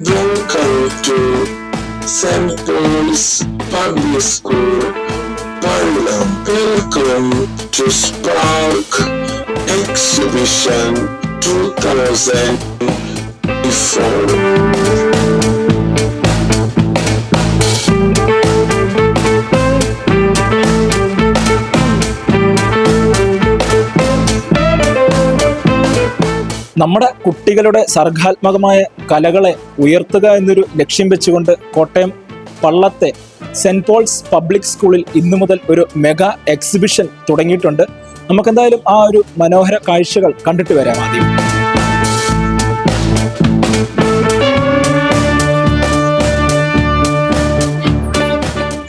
Welcome to St. Paul's Public School, Parlam. Welcome to Spark Exhibition 2004. നമ്മുടെ കുട്ടികളുടെ സർഗാത്മകമായ കലകളെ ഉയർത്തുക എന്നൊരു ലക്ഷ്യം വെച്ചുകൊണ്ട് കോട്ടയം പള്ളത്തെ സെന്റ് പോൾസ് പബ്ലിക് സ്കൂളിൽ ഇന്നു മുതൽ ഒരു മെഗാ എക്സിബിഷൻ തുടങ്ങിയിട്ടുണ്ട്. നമുക്കെന്തായാലും ആ ഒരു മനോഹര കാഴ്ചകൾ കണ്ടിട്ട് വരാം ആദ്യം.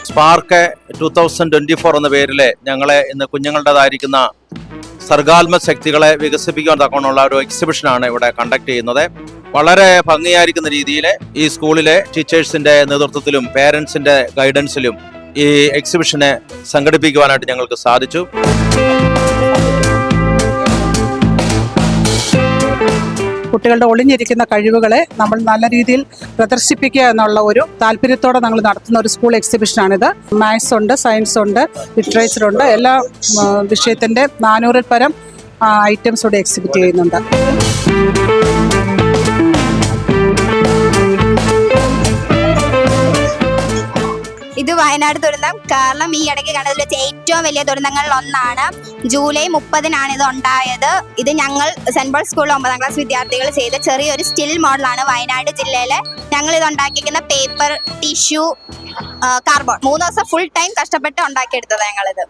Spark two thousand twenty four എന്ന പേരിൽ ഞങ്ങളെ ഇന്ന് കുഞ്ഞുങ്ങളുടേതായിരിക്കുന്ന സർഗാത്മ ശക്തികളെ വികസിപ്പിക്കാൻ തക്കമുള്ള ഒരു എക്സിബിഷനാണ് ഇവിടെ കണ്ടക്ട് ചെയ്യുന്നത്. വളരെ ഭംഗിയായിരിക്കുന്ന രീതിയിൽ ഈ സ്കൂളിലെ ടീച്ചേഴ്സിന്റെ നേതൃത്വത്തിലും പേരൻസിന്റെ ഗൈഡൻസിലും ഈ എക്സിബിഷനെ സംഘടിപ്പിക്കുവാനായിട്ട് ഞങ്ങൾക്ക് സാധിച്ചു. കുട്ടികളുടെ ഒളിഞ്ഞിരിക്കുന്ന കഴിവുകളെ നമ്മൾ നല്ല രീതിയിൽ പ്രദർശിപ്പിക്കുക എന്നുള്ള ഒരു താല്പര്യത്തോടെ നമ്മൾ നടത്തുന്ന ഒരു സ്കൂൾ എക്സിബിഷനാണിത്. മാത്സ് ഉണ്ട് സയൻസ് ഉണ്ട് ലിറ്ററേച്ചർ ഉണ്ട്. എല്ലാ വിഷയത്തിന്റെ നാനൂറിൽ പരം ഐറ്റംസ് ഇവിടെ എക്സിബിറ്റ് ചെയ്യുന്നുണ്ട്. ഇത് വയനാട് ദുരന്തം കാരണം ഈ ഇടയ്ക്ക് കണ്ടതിൽ വെച്ച് ഏറ്റവും വലിയ ദുരന്തങ്ങളിൽ ഒന്നാണ് ജൂലൈ മുപ്പതിനാണ് ഇത് ഉണ്ടായത് ഇത് ഞങ്ങൾ സെന്റ് പോൾ സ്കൂളിൽ ഒമ്പതാം ക്ലാസ് വിദ്യാർത്ഥികൾ ചെയ്ത ചെറിയൊരു സ്റ്റിൽ മോഡലാണ് വയനാട് ജില്ലയിലെ ഞങ്ങൾ ഇത് ഉണ്ടാക്കിയിരിക്കുന്ന പേപ്പർ ടിഷ്യൂ കാർബോൺ മൂന്ന് ദിവസം ഫുൾ ടൈം കഷ്ടപ്പെട്ട് ഉണ്ടാക്കിയെടുത്തത് ഞങ്ങളിത്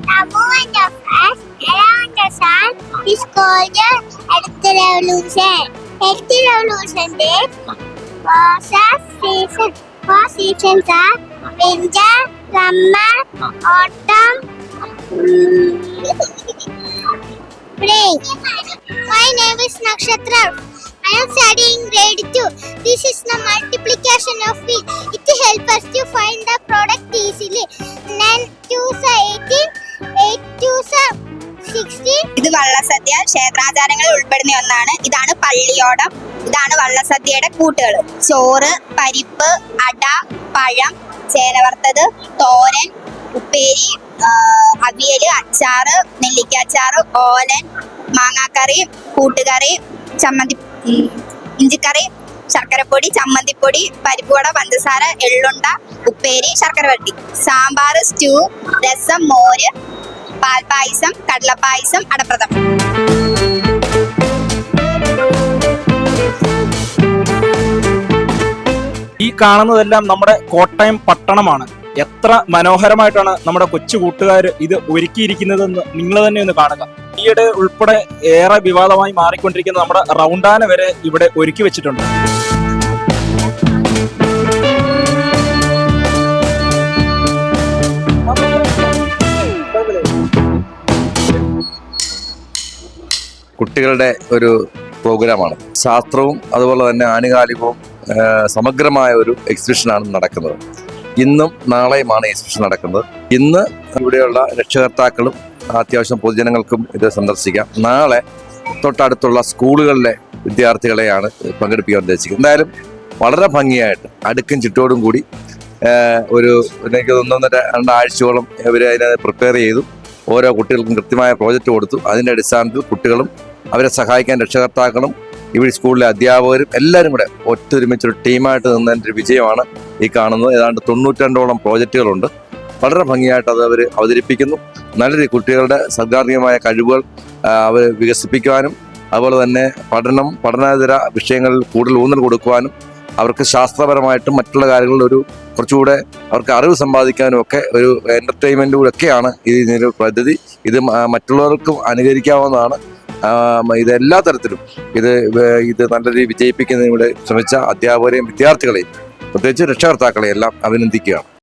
Four seasons are winter, summer, autumn, mm, spring. My name is Nakshatra. I am studying grade 2. This is the multiplication of it. It helps us to find the product easily. 9 2 18, 8 2 16. ഇത് വള്ളസദ്യ ക്ഷേത്രാചാരങ്ങളിൽ ഉൾപ്പെടുന്ന ഒന്നാണ്. ഇതാണ് പള്ളിയോടം. ഇതാണ് വള്ളസദ്യയുടെ കൂട്ടുകൾ. ചോറ് പരിപ്പ് അട പഴം ചേനവർത്തത് തോരൻ ഉപ്പേരി അവിയൽ അച്ചാറ് നെല്ലിക്ക അച്ചാറ് ഓലൻ മാങ്ങാക്കറി കൂട്ടുകറി ചമ്മന്തി ഇഞ്ചിക്കറി ശർക്കരപ്പൊടി ചമ്മന്തിപ്പൊടി പരിപ്പുവട പഞ്ചസാര എള്ളുണ്ട ഉപ്പേരി ശർക്കര വട്ടി സാമ്പാർ സ്റ്റൂ രസം മോര് പാൽപ്പായസം കടലപ്പായസം അടപ്രഥം ഈ കാണുന്നതെല്ലാം നമ്മുടെ കോട്ടയം പട്ടണമാണ്. എത്ര മനോഹരമായിട്ടാണ് നമ്മുടെ കൊച്ചു കൂട്ടുകാർ ഇത് ഒരുക്കിയിരിക്കുന്നതെന്ന് നിങ്ങൾ തന്നെ ഒന്ന് കാണുക. ഈയിടെ ഉൾപ്പെടെ ഏറെ വിവാദമായി മാറിക്കൊണ്ടിരിക്കുന്ന നമ്മുടെ റൗണ്ടാന വരെ ഇവിടെ ഒരുക്കി വെച്ചിട്ടുണ്ട്. കുട്ടികളുടെ ഒരു പ്രോഗ്രാമാണ്. ശാസ്ത്രവും അതുപോലെ തന്നെ ആനുകാലികവും സമഗ്രമായ ഒരു എക്സിബിഷനാണ് നടക്കുന്നത്. ഇന്നും നാളെയുമാണ് എക്സിബിഷൻ നടക്കുന്നത്. ഇന്ന് ഇവിടെയുള്ള രക്ഷകർത്താക്കളും അത്യാവശ്യം പൊതുജനങ്ങൾക്കും ഇത് സന്ദർശിക്കാം. നാളെ തൊട്ടടുത്തുള്ള സ്കൂളുകളിലെ വിദ്യാർത്ഥികളെയാണ് പങ്കെടുപ്പിക്കാൻ ഉദ്ദേശിക്കുന്നത്. എന്തായാലും വളരെ ഭംഗിയായിട്ട് അടുക്കും ചിട്ടോടും കൂടി ഒരു എനിക്ക് ഒന്നൊന്നര രണ്ടാഴ്ചയോളം ഇവർ അതിനെ പ്രിപ്പയർ ചെയ്തു. ഓരോ കുട്ടികൾക്കും കൃത്യമായ പ്രോജക്റ്റ് കൊടുത്തു. അതിന്റെ അടിസ്ഥാനത്തിൽ കുട്ടികളും അവരെ സഹായിക്കാൻ രക്ഷകർത്താക്കളും ഇവിടെ സ്കൂളിലെ അധ്യാപകരും എല്ലാവരും കൂടെ ഒത്തൊരുമിച്ചൊരു ടീമായിട്ട് നിന്നതിന്റെ ഒരു വിജയമാണ് ഈ കാണുന്നത്. ഏതാണ്ട് തൊണ്ണൂറ്റണ്ടോളം പ്രോജക്റ്റുകളുണ്ട്. വളരെ ഭംഗിയായിട്ട് അത് അവർ അവതരിപ്പിക്കുന്നു. നല്ല രീതി കുട്ടികളുടെ സർഗാത്മകമായ കഴിവുകൾ അവർ വികസിപ്പിക്കുവാനും അതുപോലെ തന്നെ പഠനം പഠനേതര വിഷയങ്ങളിൽ കൂടുതൽ ഊന്നൽ കൊടുക്കുവാനും അവർക്ക് ശാസ്ത്രപരമായിട്ടും മറ്റുള്ള കാര്യങ്ങളിൽ ഒരു കുറച്ചുകൂടെ അവർക്ക് അറിവ് സമ്പാദിക്കാനും ഒക്കെ ഒരു എന്റർടൈൻമെന്റും ഒക്കെയാണ് ഇതിന്റെ പദ്ധതി. ഇത് മറ്റുള്ളവർക്കും അനുകരിക്കാവുന്നതാണ്. ഇത് എല്ലാ തരത്തിലും. ഇത് ഇത് നല്ല രീതിയിൽ വിജയിപ്പിക്കുന്നതിലൂടെ ശ്രമിച്ച അധ്യാപകരെയും വിദ്യാർത്ഥികളെയും പ്രത്യേകിച്ച് രക്ഷകർത്താക്കളെയും എല്ലാം അഭിനന്ദിക്കുകയാണ്.